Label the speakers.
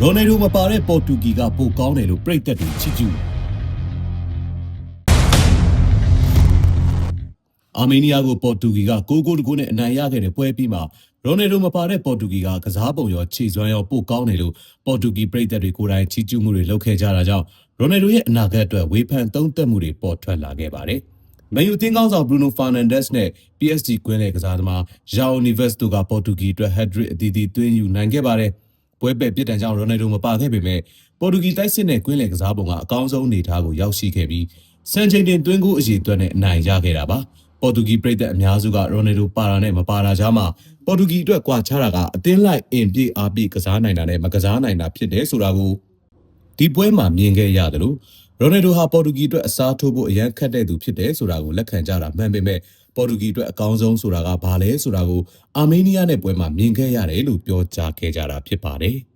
Speaker 1: ရိုနယ်ဒိုမပါတဲ့ပေါ်တူဂီကပိုကောင်းတယ်လို့ပြည်သက်တွေချီးကျူးအာမေးနီးယားကိုပေါ်တူဂီက6ဂိုးတကူနဲ့အနိုင်ရခဲ့တဲ့ပွဲပြီးမှာရိုနယ်ဒိုမပါတဲ့ပေါ်တူဂီကကစားပုံရောခြေစွမ်းရောပိုကောင်းတယ်လို့ပေါ်တူဂီပြည်သက်တွေကိုယ်တိုင်ချီးကျူးမှုတွေလုပ်ခဲ့ကြတာကြောင့်ရိုနယ်ဒိုရဲ့အနာဂတ်အတွက်ဝေဖန်သုံးသပ်မှုတွေပေါ်ထွက်လာခဲ့ပါတယ်။မန်ယူတင်းကောင်းဆောင်ဘရူနိုဖာနန်ဒက်စ်နဲ့ PSG ကွင်းလေကစားသမားဂျာအိုနီဗက်စ်တို့ကပေါ်တူဂီအတွက်ဟက်ဒရစ်အသီးသီးသွင်းယူနိုင်ခဲ့ပါတယ်။ ပွဲပဲ့ပြစ်ဒဏ်ကြောင့်ရိုနယ်ဒိုမပါခဲ့ပေမဲ့ပေါ်တူဂီတိုက်စစ်နဲ့ကွင်းလေကစားပုံကအကောင်းဆုံးအနေအထားကိုရောက်ရှိခဲ့ပြီးစံချိန်တင်သွင်းကိုအရေးအတွက်နဲ့အနိုင်ရခဲ့တာပါ။ပေါ်တူဂီပြည်သက်အများစုကရိုနယ်ဒိုပါတာနဲ့မပါတာကြားမှာပေါ်တူဂီအတွက်ကွာခြားတာကအသင်းလိုက်အင်ပြေးအားပြေးကစားနိုင်တာနဲ့မကစားနိုင်တာဖြစ်တယ်ဆိုတာကိုဒီပွဲမှာမြင်ခဲ့ရတယ်လို့ ရိုနယ်ဒိုဟာပေါ်တူဂီအတွက်အစားထိုးဖို့အရန်ခက်တဲ့သူဖြစ်တယ်ဆိုတာကိုလက်ခံကြတာမှန်ပေမဲ့ပေါ်တူဂီအတွက်အကောင်းဆုံးဆိုတာကဘာလဲဆိုတာကိုအာမေးနီးယားနဲ့ပွဲမှာမြင်ခဲ့ရတယ်လို့ပြောကြားခဲ့ကြတာဖြစ်ပါတယ်။